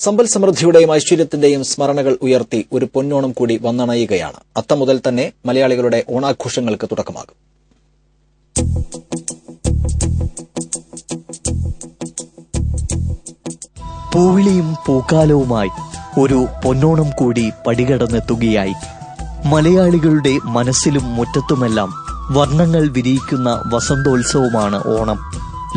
സമ്പൽ സമൃദ്ധിയുടെയും ഐശ്വര്യത്തിന്റെയും സ്മരണകൾ ഉയർത്തി ഒരു പൊന്നോണം കൂടി വന്നണയുകയാണ്. അത്ത മുതൽ തന്നെ മലയാളികളുടെ ഓണാഘോഷങ്ങൾക്ക് തുടക്കമാകും. പൂവിളിയും പൂക്കാലവുമായി ഒരു പൊന്നോണം കൂടി പടികടന്നെത്തുകയായി. മലയാളികളുടെ മനസ്സിലും മുറ്റത്തുമെല്ലാം വർണങ്ങൾ വിരിയിക്കുന്ന വസന്തോത്സവമാണ് ഓണം.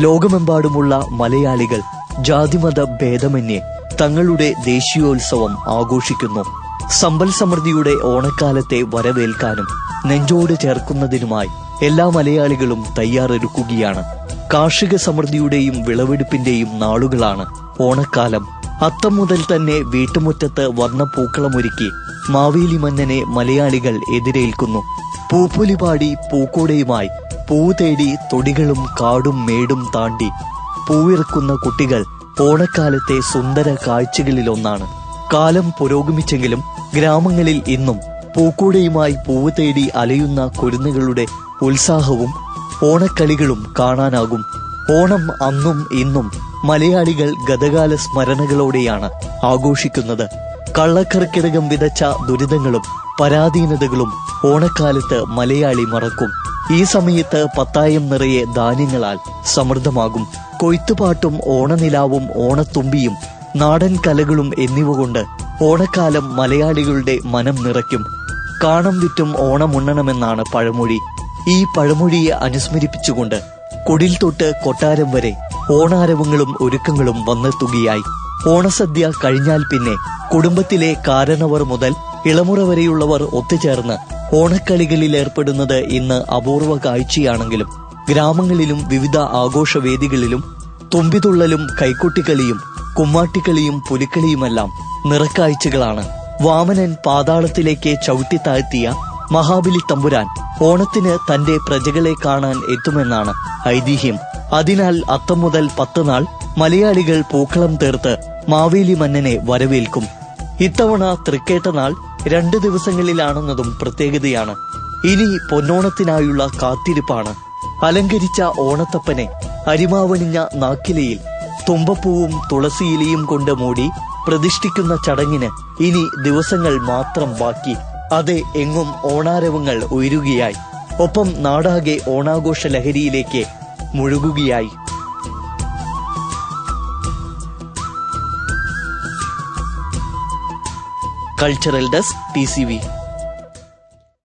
ലോകമെമ്പാടുമുള്ള മലയാളികൾ ജാതിമത ഭേദമന്യേ തങ്ങളുടെ ദേശീയോത്സവം ആഘോഷിക്കുന്നു. സമ്പൽ സമൃദ്ധിയുടെ ഓണക്കാലത്തെ വരവേൽക്കാനും നെഞ്ചോട് ചേർക്കുന്നതിനുമായി എല്ലാ മലയാളികളും തയ്യാറെടുക്കുകയാണ്. കാർഷിക സമൃദ്ധിയുടെയും വിളവെടുപ്പിന്റെയും നാളുകളാണ് ഓണക്കാലം. അത്തം മുതൽ തന്നെ വീട്ടുമുറ്റത്ത് വർണപ്പൂക്കളമൊരുക്കി മാവേലി മന്നനെ മലയാളികൾ എതിരേൽക്കുന്നു. പൂപ്പൊലിപാടി പൂക്കോടയുമായി പൂ തേടി തൊടികളും കാടും മേടും താണ്ടി പൂവിറക്കുന്ന കുട്ടികൾ ഓണക്കാലത്തെ സുന്ദര കാഴ്ചകളിലൊന്നാണ്. കാലം പുരോഗമിച്ചെങ്കിലും ഗ്രാമങ്ങളിൽ ഇന്നും പൂക്കൂടയുമായി പൂവ് തേടി അലയുന്ന കുരുന്നുകളുടെ ഉത്സാഹവും ഓണക്കളികളും കാണാനാകും. ഓണം അന്നും ഇന്നും മലയാളികൾ ഗതകാല സ്മരണകളോടെയാണ് ആഘോഷിക്കുന്നത്. കള്ളക്കർക്കിടകം വിതച്ച ദുരിതങ്ങളും പരാധീനതകളും ഓണക്കാലത്ത് മലയാളി മറക്കും. ഈ സമയത്ത് പത്തായം നിറയെ ധാന്യങ്ങളാൽ സമൃദ്ധമാകും. കൊയ്ത്തുപാട്ടും ഓണനിലാവും ഓണത്തുമ്പിയും നാടൻ കലകളും എന്നിവ കൊണ്ട് ഓണക്കാലം മലയാളികളുടെ മനം നിറയ്ക്കും. കാണം വിറ്റും ഓണമുണ്ണണമെന്നാണ് പഴമൊഴി. ഈ പഴമൊഴിയെ അനുസ്മരിപ്പിച്ചുകൊണ്ട് കുടിൽ തൊട്ട് കൊട്ടാരം വരെ ഓണാരവങ്ങളും ഒരുക്കങ്ങളും വന്നെത്തുകയായി. ഓണസദ്യ കഴിഞ്ഞാൽ പിന്നെ കുടുംബത്തിലെ കാരണവർ മുതൽ ഇളമുറ വരെയുള്ളവർ ഒത്തുചേർന്ന് ഓണക്കളികളിൽ ഏർപ്പെടുന്നത് ഇന്ന് അപൂർവ കാഴ്ചയാണെങ്കിലും ഗ്രാമങ്ങളിലും വിവിധ ആഘോഷവേദികളിലും തുമ്പിതുള്ളലും കൈക്കൊട്ടിക്കളിയും കുമ്മാട്ടിക്കളിയും പുലിക്കളിയുമെല്ലാം നിറക്കാഴ്ചകളാണ്. വാമനൻ പാതാളത്തിലേക്ക് ചവിട്ടി താഴ്ത്തിയ മഹാബലി തമ്പുരാൻ ഓണത്തിന് തന്റെ പ്രജകളെ കാണാൻ എത്തുമെന്നാണ് ഐതിഹ്യം. അതിനാൽ അത്തം മുതൽ പത്ത് നാൾ മലയാളികൾ പൂക്കളം തീർത്ത് മാവേലി മന്നനെ വരവേൽക്കും. ഇത്തവണ തൃക്കേട്ട നാൾ രണ്ട് ദിവസങ്ങളിലാണെന്നതും പ്രത്യേകതയാണ്. ഇനി പൊന്നോണത്തിനായുള്ള കാത്തിരിപ്പാണ്. അലങ്കരിച്ച ഓണത്തപ്പനെ അരിമാവണിഞ്ഞ നാക്കിലയിൽ തുമ്പപ്പൂവും തുളസിയിലയും കൊണ്ട് മൂടി പ്രതിഷ്ഠിക്കുന്ന ചടങ്ങിന് ഇനി ദിവസങ്ങൾ മാത്രം ബാക്കി. അതെ എങ്ങും ഓണാരവങ്ങൾ ഉയരുകയായി. ഒപ്പം നാടാകെ ഓണാഘോഷ ലഹരിയിലേക്ക് മുഴുകുകയായി. Cultural desk T